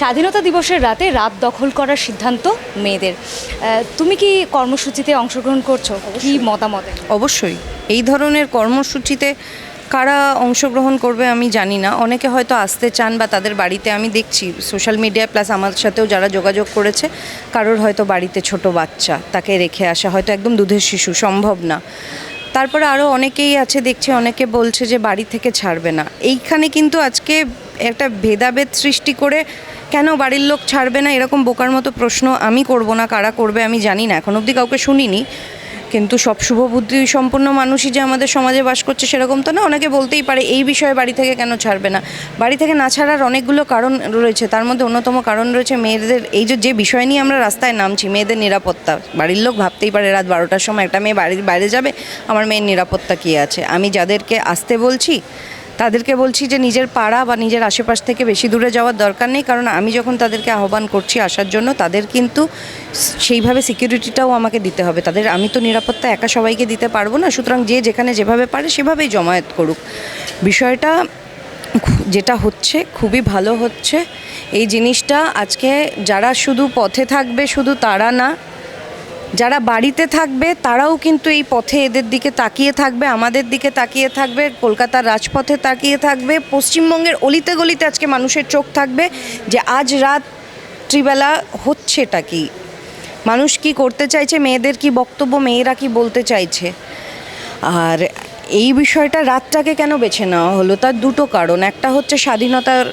স্বাধীনতা দিবসের রাতে রাত দখল করার সিদ্ধান্ত মেয়েদের। তুমি কি কর্মসূচিতে অংশগ্রহণ করছ? কি মতামত? অবশ্যই। এই ধরনের কর্মসূচিতে কারা অংশগ্রহণ করবে আমি জানি না। অনেকে হয়তো আসতে চান বা তাদের বাড়িতে আমি দেখছি সোশ্যাল মিডিয়া প্লাস আমার সাথেও যারা যোগাযোগ করেছে কারোর হয়তো বাড়িতে ছোট বাচ্চা তাকে রেখে আসা হয়তো একদম দুধের শিশু সম্ভব না। তারপরে আরও অনেকেই আছে দেখছি অনেকে বলছে যে বাড়ি থেকে ছাড়বে না। এইখানে কিন্তু আজকে একটা ভেদাভেদ সৃষ্টি করে কেন বাড়ির লোক ছাড়বে না? এরকম বোকার মতো প্রশ্ন আমি করব না, কারা করবে আমি জানি না। এখন অবধি কাউকে শুনিনি। কিন্তু সব শুভবুদ্ধি সম্পন্ন মানুষই যে আমাদের সমাজে বাস করছে সেরকম তো না? অনেকে বলতেই পারে, এই বিষয়ে বাড়ি থেকে কেন ছাড়বে না? বাড়ি থেকে না ছাড়ার অনেকগুলো কারণ রয়েছে। তার মধ্যে অন্যতম কারণ রয়েছে মেয়েদের, এই যে যে বিষয় নিয়ে আমরা রাস্তায় নামছি, মেয়েদের নিরাপত্তা। বাড়ির লোক ভাবতেই পারে, রাত বারোটার সময় একটা মেয়ে বাড়ির, বাইরে যাবে, আমার মেয়ের নিরাপত্তা কী আছে? আমি যাদেরকে আসতে বলছি তাদেরকে বলছি যে নিজের পাড়া বা নিজের আশেপাশ থেকে বেশি দূরে যাওয়ার দরকার নেই, কারণ আমি যখন তাদেরকে আহ্বান করছি আসার জন্য, তাদের কিন্তু সেইভাবে সিকিউরিটিটাও আমাকে দিতে হবে। তাদের, আমি তো নিরাপত্তা একা সবাইকে দিতে পারব না, সুতরাং যে যেখানে যেভাবে পারে সেভাবেই জমায়েত করুক। বিষয়টা যেটা হচ্ছে, খুবই ভালো হচ্ছে, এই জিনিসটা আজকে যারা শুধু পথে থাকবে, শুধু তারা না যারা বাড়িতে থাকবে, তারাও কিন্তু এই পথে এদের দিকে তাকিয়ে থাকবে, আমাদের দিকে তাকিয়ে থাকবে, কলকাতার রাজপথে তাকিয়ে থাকবে, পশ্চিমবঙ্গের অলিতে গলিতে আজকে মানুষের চোখ থাকবে যে আজ রাত্রিবেলা হচ্ছেটা কি? মানুষ কি করতে চাইছে, মেয়েদের কি বক্তব্য, মেয়েরা কি বলতে চাইছে? আর এই বিষয়টা রাতটাকে কেন বেছে নেওয়া হলো? তার দুটো কারণ। একটা হচ্ছে স্বাধীনতার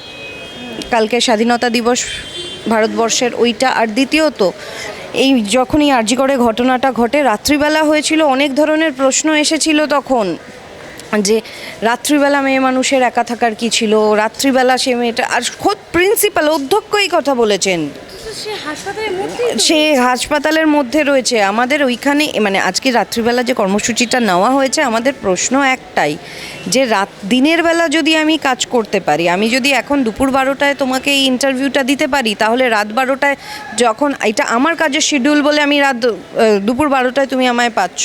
কালকে স্বাধীনতা দিবস ভারতবর্ষের, ওইটা। আর দ্বিতীয়ত এই যখনই আরজি করে ঘটনাটা ঘটে, রাত্রিবেলা হয়েছিল, অনেক ধরনের প্রশ্ন এসেছিল তখন, যে রাত্রিবেলা মেয়ে মানুষের একা থাকার কি ছিল? রাত্রিবেলা সে মেয়েটা, আর খোদ প্রিন্সিপাল অধ্যক্ষই কথা বলেছেন। সে হাসপাতালের মধ্যে রয়েছে। আমাদের ওইখানে মানে আজকে রাত্রিবেলা যে কর্মসূচিটা নেওয়া হয়েছে আমাদের প্রশ্ন একটাই যে রাত দিনের বেলা যদি আমি কাজ করতে পারি আমি যদি এখন দুপুর বারোটায় তোমাকে এই ইন্টারভিউটা দিতে পারি তাহলে রাত বারোটায় যখন এটা আমার কাজের শিডিউল বলে আমি রাত দুপুর বারোটায় তুমি আমায় পাচ্ছ।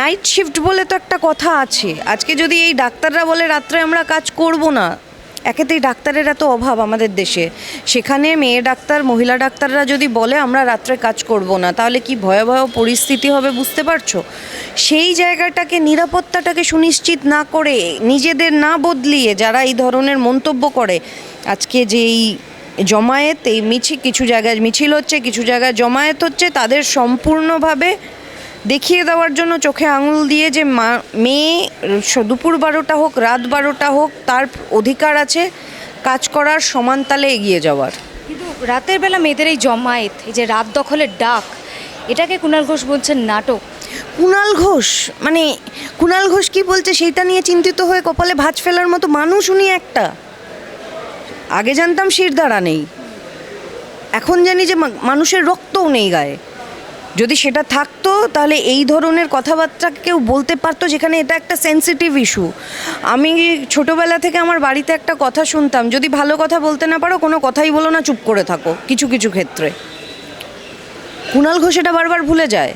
নাইট শিফট বলে তো একটা কথা আছে। আজকে যদি এই ডাক্তাররা বলে রাত্রে আমরা কাজ করব না একেতেই ডাক্তারের এত অভাব আমাদের দেশে। সেখানে মেয়ে ডাক্তার, মহিলা ডাক্তাররা যদি বলে, আমরা রাত্রে কাজ করব না, তাহলে কি ভয়াবহ পরিস্থিতি হবে বুঝতে পারছ? সেই জায়গাটাকে, নিরাপত্তাটাকে সুনিশ্চিত না করে, নিজেদের না বদলিয়ে যারা এই ধরনের মন্তব্য করে, আজকে যেই জমায়েত, এই মিছিল কিছু জায়গায় মিছিল হচ্ছে, কিছু জায়গায় জমায়েত হচ্ছে, তাদের সম্পূর্ণভাবে দেখিয়ে দেওয়ার জন্য চোখে আঙুল দিয়ে যে মা মেয়ে দুপুর বারোটা হোক রাত বারোটা হোক তার অধিকার আছে কাজ করার সমান তালে এগিয়ে যাওয়ার। কিন্তু রাতের বেলা মেয়েদের এই জমায়েত এই যে রাত দখলের ডাক এটাকে কুণাল ঘোষ বলছেন নাটক। কুণাল ঘোষ? মানে কুণাল ঘোষ কি বলছে সেইটা নিয়ে চিন্তিত হয়ে কপালে ভাঁজ ফেলার মতো মানুষ উনি একটা। আগে জানতাম শিরদাঁড়া নেই। এখন জানি যে মানুষের রক্তও নেই গায়ে। যদি সেটা থাকতো, তাহলে এই ধরনের কথাবার্তা কেউ বলতে পারতো যেখানে এটা একটা সেন্সিটিভ ইস্যু আমি ছোটোবেলা থেকে আমার বাড়িতে একটা কথা শুনতাম, যদি ভালো কথা বলতে না পারো, কোনো কথাই বলো না, চুপ করে থাকো, কিছু কিছু ক্ষেত্রে। কুণাল ঘোষ এটা বারবার ভুলে যায়।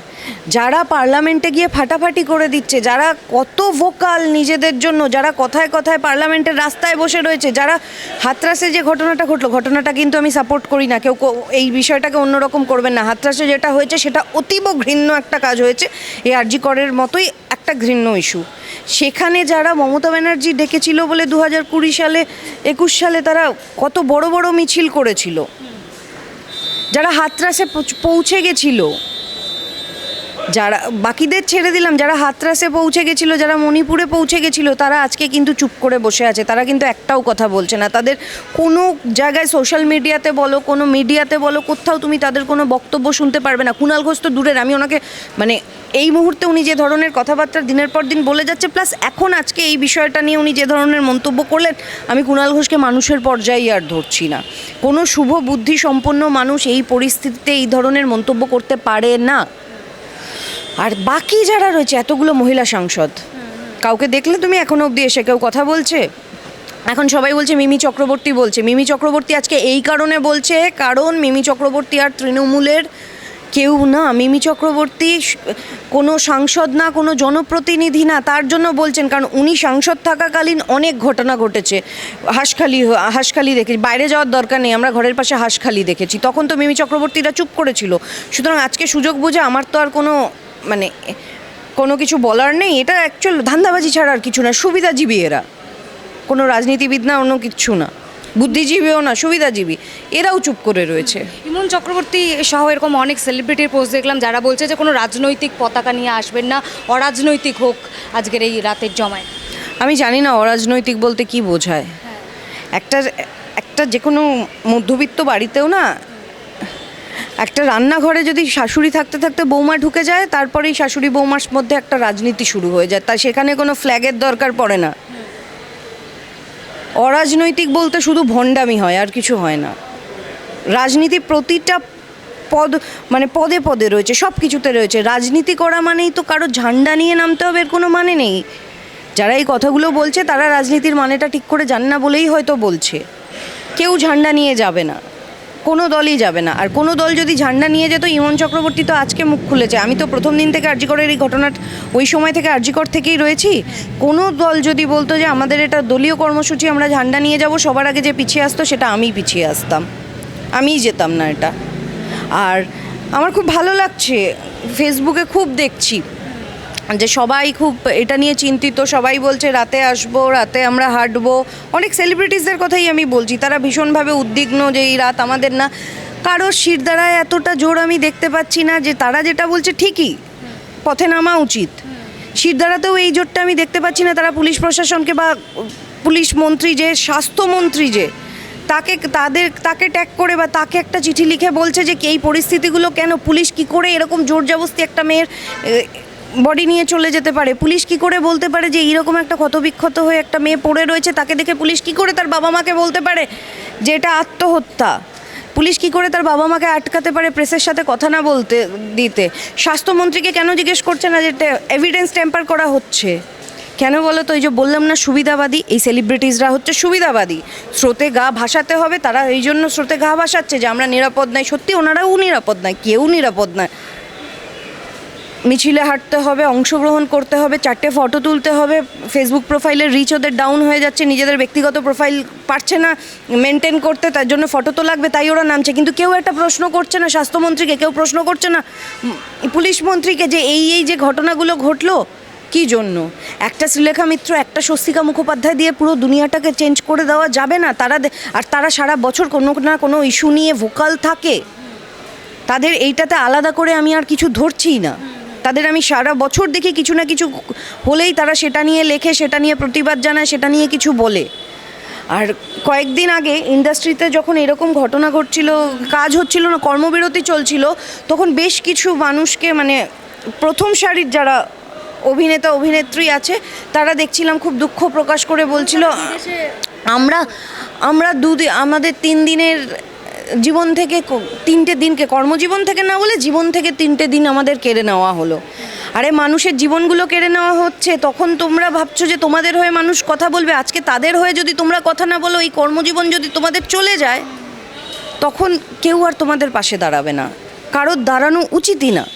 যারা পার্লামেন্টে গিয়ে ফাটাফাটি করে দিচ্ছে, যারা কত ভোকাল নিজেদের জন্য, যারা কথায় কথায় পার্লামেন্টের রাস্তায় বসে রয়েছে, যারা হাতরাসে যে ঘটনাটা ঘটলো, ঘটনাটা কিন্তু আমি সাপোর্ট করি না। কেউ এই বিষয়টাকে অন্যরকম করবেন না। হাতরাসে যেটা হয়েছে, সেটা অতীব ঘৃণ্য একটা কাজ হয়েছে। এই আরজি করের মতোই একটা ঘৃণ্য ইস্যু সেখানে যারা মমতা ব্যানার্জি ডেকেছিল বলে দু হাজার কুড়ি সালে, একুশ সালে তারা কত বড় বড় মিছিল করেছিল। যারা হাতরাসে পৌঁছে গেছিল যারা, বাকিদের ছেড়ে দিলাম, যারা হাতরাসে পৌঁছে গেছিল, যারা মণিপুরে পৌঁছে গেছিল, তারা আজকে কিন্তু চুপ করে বসে আছে। তারা কিন্তু একটাও কথা বলছে না। তাদের কোনো জায়গায় সোশ্যাল মিডিয়াতে বলো, কোনো মিডিয়াতে বলো, কোথাও তুমি তাদের কোনো বক্তব্য শুনতে পারবে না। কুণাল ঘোষ তো দূরের, আমি ওনাকে মানে এই মুহূর্তে উনি যে ধরনের কথাবার্তা দিনের পর দিন বলে যাচ্ছে প্লাস এখন আজকে এই বিষয়টা নিয়ে উনি যে ধরনের মন্তব্য করলেন, আমি কুণাল ঘোষকে মানুষের পর্যায়ে আর ধরছি না। কোনো শুভ বুদ্ধি সম্পন্ন মানুষ এই পরিস্থিতিতে এই ধরনের মন্তব্য করতে পারে না। আর বাকি যারা রয়েছে, এতগুলো মহিলা সাংসদ, কাউকে দেখলে তুমি এখনও অবধি এসে কেউ কথা বলছে? এখন সবাই বলছে, মিমি চক্রবর্তী বলছে। মিমি চক্রবর্তী আজকে এই কারণে বলছে, কারণ মিমি চক্রবর্তী আর তৃণমূলের কেউ না। মিমি চক্রবর্তী কোনো সাংসদ না, কোনো জনপ্রতিনিধি না, তার জন্য বলছেন, কারণ উনি সাংসদ থাকাকালীন অনেক ঘটনা ঘটেছে। হাঁসখালি হাঁসখালি দেখেছি। বাইরে যাওয়ার দরকার নেই, আমরা ঘরের পাশে হাঁসখালি দেখেছি। তখন তো মিমি চক্রবর্তীরা চুপ করেছিল। সুতরাং আজকে সুযোগ বুঝে আমার তো আর কোনো মানে কোনো কিছু বলার নেই এটা অ্যাকচুয়াল ধান্দাবাজি ছাড়া আর কিছু না সুবিধাজীবী এরা। কোনো রাজনীতিবিদ না অন্য কিচ্ছু না। বুদ্ধিজীবীও না সুবিধাজীবী। এরাও চুপ করে রয়েছে। ইমন চক্রবর্তী সহ এরকম অনেক সেলিব্রিটির পোস্ট দেখলাম যারা বলছে যে কোনো রাজনৈতিক পতাকা নিয়ে আসবেন না অরাজনৈতিক হোক আজকের এই রাতের জমায়। আমি জানি না অরাজনৈতিক বলতে কি বোঝায়। একটা একটা যে কোনো মধ্যবিত্ত বাড়িতেও না একটা রান্নাঘরে যদি শাশুড়ি থাকতে থাকতে বৌমা ঢুকে যায়, তারপরেই শাশুড়ি বৌমার মধ্যে একটা রাজনীতি শুরু হয়ে যায়। তা সেখানে কোনো ফ্ল্যাগের দরকার পড়ে না। অরাজনৈতিক বলতে শুধু ভণ্ডামি হয়, আর কিছু হয় না। রাজনীতি প্রতিটা পদ মানে পদে পদে রয়েছে সব কিছুতে রয়েছে। রাজনীতি করা মানেই তো কারও ঝান্ডা নিয়ে নামতে হবে, এর কোনো মানে নেই। যারা এই কথাগুলো বলছে, তারা রাজনীতির মানেটা ঠিক করে জানে না বলেই হয়তো বলছে। কেউ ঝান্ডা নিয়ে যাবে না। কোনো দলই যাবে না। আর কোনো দল যদি ঝান্ডা নিয়ে যেত, ইমন চক্রবর্তী তো আজকে মুখ খুলেছে। আমি তো প্রথম দিন থেকে আরজিকরের এই ঘটনার, ওই সময় থেকে আরজিকর থেকেই রয়েছি। কোনো দল যদি বলতো যে আমাদের এটা দলীয় কর্মসূচি, আমরা ঝান্ডা নিয়ে যাব, সবার আগে যে পিছিয়ে আসতো, সেটা আমিই পিছিয়ে আসতাম। আমিই যেতাম না এটা। আর আমার খুব ভালো লাগছে ফেসবুকে খুব দেখছি। যে সবাই খুব এটা নিয়ে চিন্তিত, সবাই বলছে, রাতে আসব, রাতে আমরা হাঁটবো। অনেক সেলিব্রিটিসদের কথাই আমি বলছি। তারা ভীষণভাবে উদ্বিগ্ন যে এই রাত আমাদের না কারোর শিরদাঁড়ায় এতটা জোর আমি দেখতে পাচ্ছি না যে তারা যেটা বলছে ঠিকই, পথে নামা উচিত। শিরদাঁড়াতেও এই জোরটা আমি দেখতে পাচ্ছি না, তারা পুলিশ প্রশাসনকে বা পুলিশ মন্ত্রী যে স্বাস্থ্যমন্ত্রী যে, তাকে, তাদের, তাকে ট্যাগ করে বা তাকে একটা চিঠি লিখে বলছে যে, এই পরিস্থিতিগুলো কেন? পুলিশ কি করে এরকম জোর জবস্তি একটা মেয়ের বডি নিয়ে চলে যেতে পারে। পুলিশ কি করে বলতে পারে যে এইরকম একটা ক্ষতবিক্ষত হয়ে একটা মেয়ে পড়ে রয়েছে, তাকে দেখে পুলিশ কি করে তার বাবা মাকে বলতে পারে যে এটা আত্মহত্যা? পুলিশ কি করে তার বাবা মাকে আটকাতে পারে প্রেসের সাথে কথা না বলতে, দিতে? স্বাস্থ্যমন্ত্রীকে কেন জিজ্ঞেস করছে না যে এভিডেন্স টেম্পার করা হচ্ছে? কেন বলো তো, এই যে বললাম না সুবিধাবাদী, এই সেলিব্রিটিসরা হচ্ছে সুবিধাবাদী। স্রোতে গা ভাসাতে হবে, তারা এই জন্য স্রোতে গা ভাসাচ্ছে যে আমরা নিরাপদ নাই। সত্যি, ওনারাও নিরাপদ নয় কেউ নিরাপদ নয় মিছিলে হাঁটতে হবে, অংশগ্রহণ করতে হবে, চারটে ফটো তুলতে হবে ফেসবুক প্রোফাইলের রিচ ওদের ডাউন হয়ে যাচ্ছে, নিজেদের ব্যক্তিগত প্রোফাইল পারছে না মেনটেন করতে, তার জন্য ফটো তো লাগবে, তাই ওরা নামছে। কিন্তু কেউ একটা প্রশ্ন করছে না, স্বাস্থ্যমন্ত্রীকে কেউ প্রশ্ন করছে না। পুলিশ মন্ত্রীকে যে এই এই যে ঘটনাগুলো ঘটলো, কি জন্য? একটা শ্রীলেখা মিত্র, একটা স্বস্তিকা মুখোপাধ্যায় দিয়ে পুরো দুনিয়াটাকে চেঞ্জ করে দেওয়া যাবে না? তারা আর তারা সারা বছর কোনো না কোনো ইস্যু নিয়ে ভোকাল থাকে। তাদের এইটাতে আলাদা করে আমি আর কিছু ধরছিই না। তাদের আমি সারা বছর দেখি কিছু না কিছু হলেই তারা সেটা নিয়ে লেখে সেটা নিয়ে প্রতিবাদ জানায় সেটা নিয়ে কিছু বলে। আর কয়েকদিন আগে ইন্ডাস্ট্রিতে যখন এরকম ঘটনা ঘটছিল কাজ হচ্ছিল না কর্মবিরতি চলছিল তখন বেশ কিছু মানুষকে মানে প্রথম সারির যারা অভিনেতা অভিনেত্রী আছে তারা দেখছিলাম খুব দুঃখ প্রকাশ করে বলছিল আমরা আমরা দুদিন আমাদের তিন দিনের জীবন থেকে তিনটে দিনকে, কর্মজীবন থেকে না বলে জীবন থেকে তিনটে দিন আমাদের কেড়ে নেওয়া হলো। আরে মানুষের জীবনগুলো কেড়ে নেওয়া হচ্ছে, তখন তোমরা ভাবছ যে তোমাদের হয়ে মানুষ কথা বলবে, আজকে তাদের হয়ে যদি তোমরা কথা না বলো, এই কর্মজীবন যদি তোমাদের চলে যায়, তখন কেউ আর তোমাদের পাশে দাঁড়াবে না। কারোর দাঁড়ানো উচিতই না।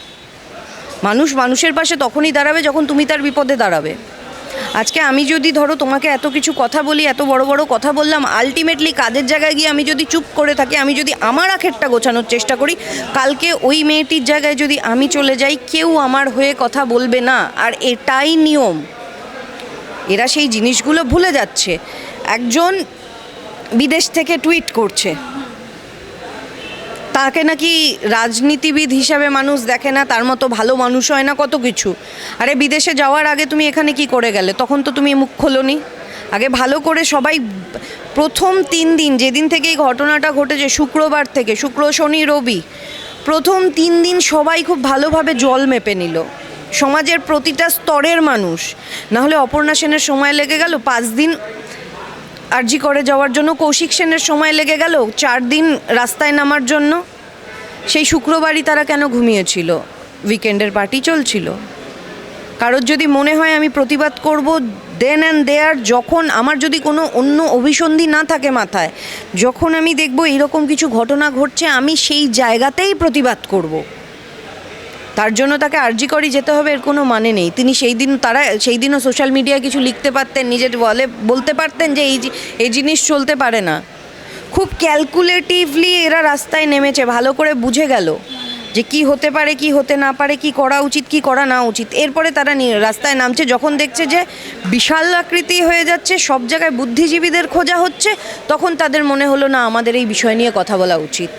মানুষ মানুষের পাশে তখনই দাঁড়াবে যখন তুমি তার বিপদে দাঁড়াবে। আজকে আমি যদি ধরো তোমাকে এত কিছু কথা বলি, এত বড় বড় কথা বললাম আলটিমেটলি কাজের জায়গায় গিয়ে আমি যদি চুপ করে থাকি, আমি যদি আমার আখেরটা গোছানোর চেষ্টা করি, কালকে ওই মেয়েটির জায়গায় যদি আমি চলে যাই, কেউ আমার হয়ে কথা বলবে না। আর এটাই নিয়ম। এরা সেই জিনিসগুলো ভুলে যাচ্ছে। একজন বিদেশ থেকে টুইট করছে। তাকে নাকি রাজনীতিবিদ হিসাবে মানুষ দেখে না, তার মতো ভালো মানুষ হয় না, কত কিছু। আরে বিদেশে যাওয়ার আগে তুমি এখানে কি করে গেলে? তখন তো তুমি মুখ খোলোনি। আগে ভালো করে সবাই প্রথম তিন দিন, যেদিন থেকে এই ঘটনাটা ঘটেছে, শুক্রবার থেকে, শুক্র, শনি, রবি, প্রথম তিন দিন সবাই খুব ভালোভাবে জল মেপে নিল। সমাজের প্রতিটা স্তরের মানুষ। নাহলে অপর্ণা সেনের সময় লেগে গেল, পাঁচ দিন আরজি করে যাওয়ার জন্য কৌশিক সেনের সময় লেগে গেল চার দিন রাস্তায় নামার জন্য। সেই শুক্রবারই তারা কেন ঘুমিয়েছিল? উইকেন্ডের পার্টি চলছিল। কারোর যদি মনে হয় আমি প্রতিবাদ করব দেন অ্যান্ড দেয়ার যখন আমার যদি কোনো অন্য অভিসন্ধি না থাকে মাথায়, যখন আমি দেখব এরকম কিছু ঘটনা ঘটছে, আমি সেই জায়গাতেই প্রতিবাদ করব। তার জন্য তাকে আর্জি করি যেতে হবে, এর কোনো মানে নেই। তিনি সেই দিন তারা, সেই দিনও সোশ্যাল মিডিয়ায় কিছু লিখতে পারতেন, নিজের বলে বলতে পারতেন যে এই এই জিনিস চলতে পারে না। খুব ক্যালকুলেটিভলি এরা রাস্তায় নেমেছে, ভালো করে বুঝে গেল যে কি হতে পারে, কি হতে না পারে, কি করা উচিত, কি করা না উচিত। এরপরে তারা রাস্তায় নামছে, যখন দেখছে যে বিশাল আকৃতি হয়ে যাচ্ছে, সব জায়গায় বুদ্ধিজীবীদের খোঁজা হচ্ছে, তখন তাদের মনে হলো, না, আমাদের এই বিষয় নিয়ে কথা বলা উচিত।